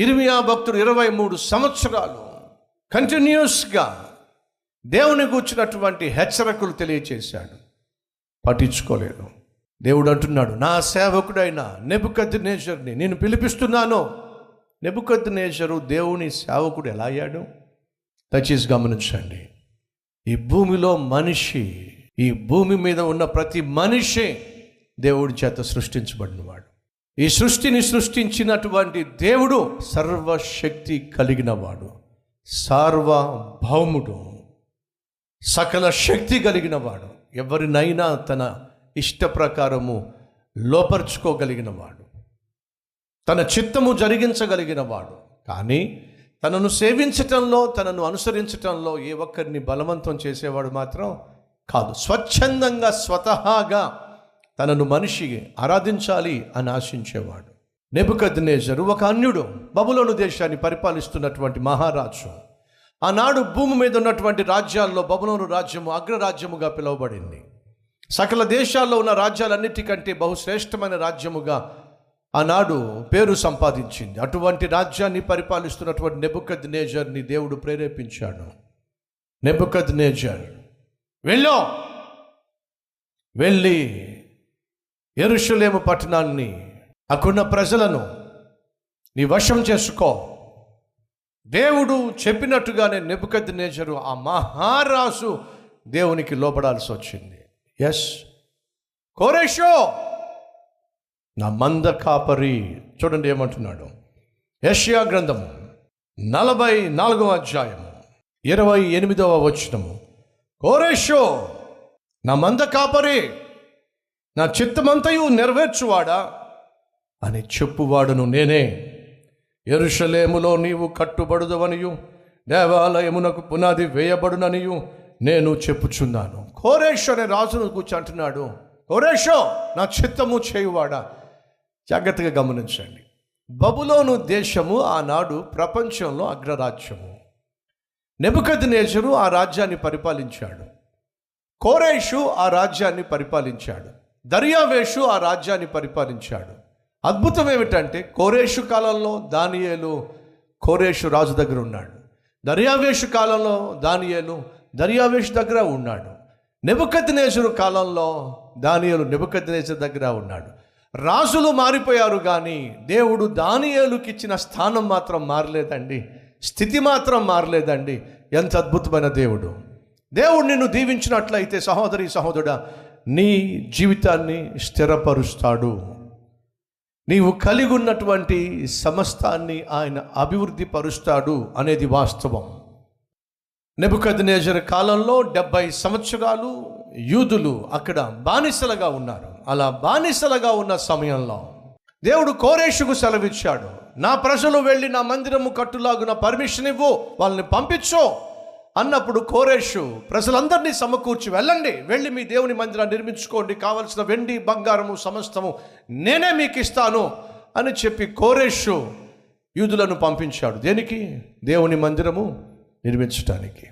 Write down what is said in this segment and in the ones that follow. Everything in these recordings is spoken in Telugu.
ఇరిమియా భక్తుడు ఇరవై మూడు సంవత్సరాలు కంటిన్యూస్గా దేవుని కూర్చున్నటువంటి హెచ్చరికలు తెలియచేశాడు. పట్టించుకోలేదు. దేవుడు అంటున్నాడు నా సేవకుడైన నెబుకద్ నేచర్ని నేను పిలిపిస్తున్నాను. నెబుకద్ నేచరు దేవుని సేవకుడు ఎలా అయ్యాడు? దయచేసి గమనించండి. ఈ భూమిలో మనిషి ఈ భూమి మీద ఉన్న ప్రతి మనిషి దేవుడి చేత సృష్టించబడినవాడు. ఈ సృష్టిని సృష్టించినటువంటి దేవుడు సర్వశక్తి కలిగినవాడు సార్వభౌముడు సకల శక్తి కలిగినవాడు ఎవరినైనా తన ఇష్ట ప్రకారము లోపరుచుకోగలిగినవాడు తన చిత్తము జరిగించగలిగినవాడు. కానీ తనను సేవించటంలో తనను అనుసరించటంలో ఏ ఒక్కరిని బలవంతం చేసేవాడు మాత్రం కాదు. స్వచ్ఛందంగా స్వతహాగా తనను మనిషి ఆరాధించాలి అని ఆశించేవాడు. నెబుకద్నేజరు ఒక అన్యుడు బబులోను దేశాన్ని పరిపాలిస్తున్నటువంటి మహారాజు. ఆనాడు భూమి మీద ఉన్నటువంటి రాజ్యాల్లో బబులోను రాజ్యము అగ్రరాజ్యముగా పిలువబడింది. సకల దేశాల్లో ఉన్న రాజ్యాలన్నిటికంటే బహుశ్రేష్టమైన రాజ్యముగా ఆనాడు పేరు సంపాదించింది. అటువంటి రాజ్యాన్ని పరిపాలిస్తున్నటువంటి నెబుకద్ నేజర్ని దేవుడు ప్రేరేపించాడు. నెబుకద్ నేజర్ వెళ్ళో వెళ్ళి ఎరుషులేము పట్టణాన్ని అక్కడున్న ప్రజలను నీ వశం చేసుకో. దేవుడు చెప్పినట్టుగానే నెప్పుకద్ది నేచరు ఆ మహారాజు దేవునికి లోపడాల్సి వచ్చింది. ఎస్ కోరేషో నా మంద కాపరి చూడండి ఏమంటున్నాడు. యష్యా గ్రంథము నలభై నాలుగవ అధ్యాయము ఇరవై ఎనిమిదవ వచనము. కోరేషో నా మంద కాపరి నా చిత్తమంతయు నెరవేర్చువాడా? అని చెప్పువాడును నేనే. ఎరుషలేములో నీవు కట్టుబడుదవనియు దేవాలయమునకు పునాది వేయబడుననియు నేను చెప్పుచున్నాను. కోరేష్ అనే రాజును కూర్చో అంటున్నాడు. కోరేషో నా చిత్తము చేయువాడా? జాగ్రత్తగా గమనించండి. బబులోను దేశము ఆనాడు ప్రపంచంలో అగ్రరాజ్యము. నెబుకద్ నేజరు ఆ రాజ్యాన్ని పరిపాలించాడు. కోరేషు ఆ రాజ్యాన్ని పరిపాలించాడు. దర్యావేషు ఆ రాజ్యాన్ని పరిపాలించాడు. అద్భుతం ఏమిటంటే కోరేషు కాలంలో దానియేలు కోరేషు రాజు దగ్గర ఉన్నాడు. దర్యావేషు కాలంలో దానియేలు దర్యావేషు దగ్గర ఉన్నాడు. నెబుకద్నేశ్వరు కాలంలో దానియేలు నెబుకద్నేశ్వరు దగ్గర ఉన్నాడు. రాజులు మారిపోయారు కానీ దేవుడు దానియేలుకి ఇచ్చిన స్థానం మాత్రం మారలేదండి. స్థితి మాత్రం మారలేదండి. ఎంత అద్భుతమైన దేవుడు. దేవుడు నిన్ను దీవించినట్లయితే సహోదరి సహోదరుడా నీ జీవితాన్ని స్థిరపరుస్తాడు. నీవు కలిగి ఉన్నటువంటి సమస్తాన్ని ఆయన అభివృద్ధి పరుస్తాడు అనేది వాస్తవం. నెబుకద్నేజర్ కాలంలో డెబ్బై సంవత్సరాలు యూదులు అక్కడ బానిసలుగా ఉన్నారు. అలా బానిసలుగా ఉన్న సమయంలో దేవుడు కోరేషుకు సెలవిచ్చాడు. నా ప్రజలు వెళ్ళి నా మందిరము కట్టులాగున పర్మిషన్ ఇవ్వు వాళ్ళని పంపించో. అన్నప్పుడు కోరేషు ప్రజలందరినీ సమకూర్చి వెళ్ళండి. వెళ్ళి మీ దేవుని మందిరాన్ని నిర్మించుకోండి. కావలసిన వెండి బంగారము సమస్తము నేనే మీకు ఇస్తాను అని చెప్పి కోరేషు యూదులను పంపించాడు. దేనికి? దేవుని మందిరము నిర్మించటానికి.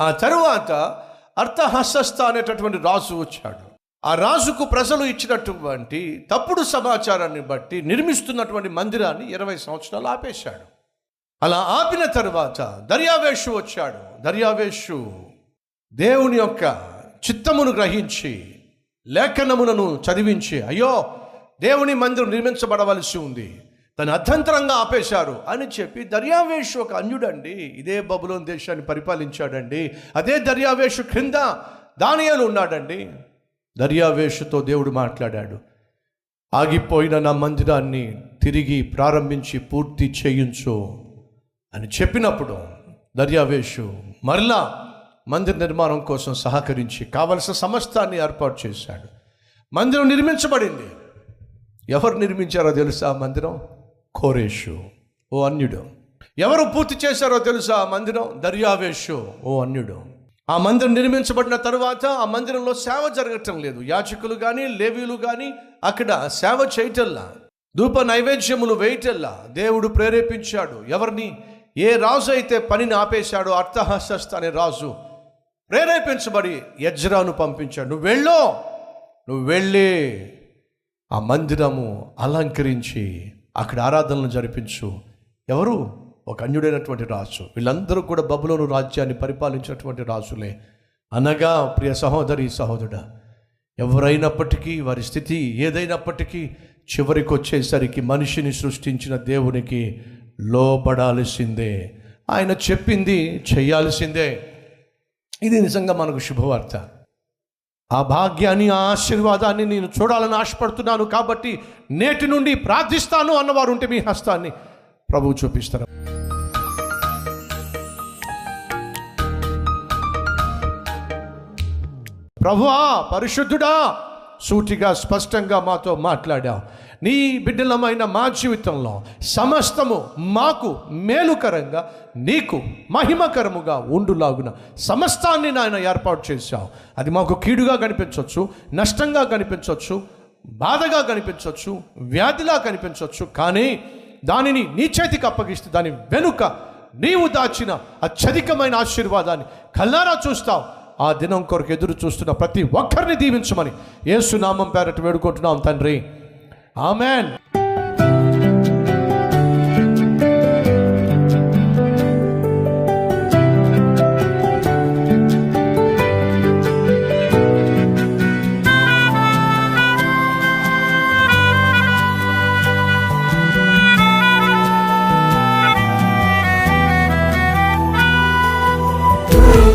ఆ తరువాత అర్థహస్త అనేటటువంటి రాజు వచ్చాడు. ఆ రాజుకు ప్రజలు ఇచ్చినటువంటి తప్పుడు సమాచారాన్ని బట్టి నిర్మిస్తున్నటువంటి మందిరాన్ని ఇరవై సంవత్సరాలు ఆపేశాడు. అలా ఆపిన తర్వాత దర్యావేషు వచ్చాడు. దర్యావేషు దేవుని యొక్క చిత్తమును గ్రహించి లేఖనములను చదివించి అయ్యో దేవుని మందిరం నిర్మించబడవలసి ఉంది. తను అర్థంతరంగా ఆపేశారు అని చెప్పి దర్యావేషు ఒక అన్యుడండి ఇదే బబులోన్ దేశాన్ని పరిపాలించాడండి. అదే దర్యావేషు క్రింద దానియాలు ఉన్నాడండి. దర్యావేషుతో దేవుడు మాట్లాడాడు ఆగిపోయిన నా మందిరాన్ని తిరిగి ప్రారంభించి పూర్తి చేయించు. అని చెప్పినప్పుడు దర్యావేషు మరలా మందిర నిర్మాణం కోసం సహకరించి కావలసిన సమస్తాన్ని ఏర్పాటు చేశాడు. మందిరం నిర్మించబడింది. ఎవరు నిర్మించారో తెలుసా ఆ మందిరం? కోరేషు ఓ అన్యుడు. ఎవరు పూర్తి చేశారో తెలుసా ఆ మందిరం? దర్యావేషు ఓ అన్యుడు. ఆ మందిరం నిర్మించబడిన తర్వాత ఆ మందిరంలో సేవ జరగటం లేదు. యాచకులు కానీ లేవీలు కానీ అక్కడ సేవ చేయటల్లా. ధూప నైవేద్యములు వేయటల్లా. దేవుడు ప్రేరేపించాడు. ఎవరిని? ఏ రాజు అయితే పనిని ఆపేశాడో అర్థహస్త అనే రాజు ప్రేరేపించబడి యజ్రాను పంపించాడు. నువ్వు వెళ్ళు నువ్వు వెళ్ళి ఆ మందిరము అలంకరించి అక్కడ ఆరాధనలు జరిపించు. ఎవరు? ఒక అన్యుడైనటువంటి రాజు. వీళ్ళందరూ కూడా బబులోను రాజ్యాన్ని పరిపాలించినటువంటి రాజులే. అనగా ప్రియ సహోదరి సహోదరుడా ఎవరైనప్పటికీ వారి స్థితి ఏదైనప్పటికీ చివరికి వచ్చేసరికి మనిషిని సృష్టించిన దేవునికి లోబడాల్సిందే ఆయన చెప్పింది చేయాల్సిందే. ఇది నిజంగా మనకు శుభవార్త. ఆ భాగ్యాన్ని ఆ ఆశీర్వాదాన్ని నేను చూడాలని ఆశపడుతున్నాను కాబట్టి నేటి నుండి ప్రార్థిస్తాను అన్నవారు ఉంటే మీ హస్తాన్ని ప్రభువు చూపిస్తారు? ప్రభువా పరిశుద్ధుడా సూటిగా స్పష్టంగా మాతో మాట్లాడావు. నీ బిడ్డలమైన మా జీవితంలో సమస్తము మాకు మేలుకరంగా నీకు మహిమకరముగా ఉండులాగున సమస్తాన్ని నాయన ఏర్పాటు చేశావు. అది మాకు కీడుగా కనిపించవచ్చు నష్టంగా కనిపించవచ్చు బాధగా కనిపించవచ్చు వ్యాధిలా కనిపించవచ్చు కానీ దానిని నీ చేతికి అప్పగిస్తే దాని వెనుక నీవు దాచిన అత్యధికమైన ఆశీర్వాదాన్ని కల్లారా చూస్తావు. ఆ దినం కొరకు ఎదురు చూస్తున్న ప్రతి ఒక్కరిని దీవించమని యేసునామం పేరట వేడుకుంటున్నాం తండ్రి. ఆమెన్.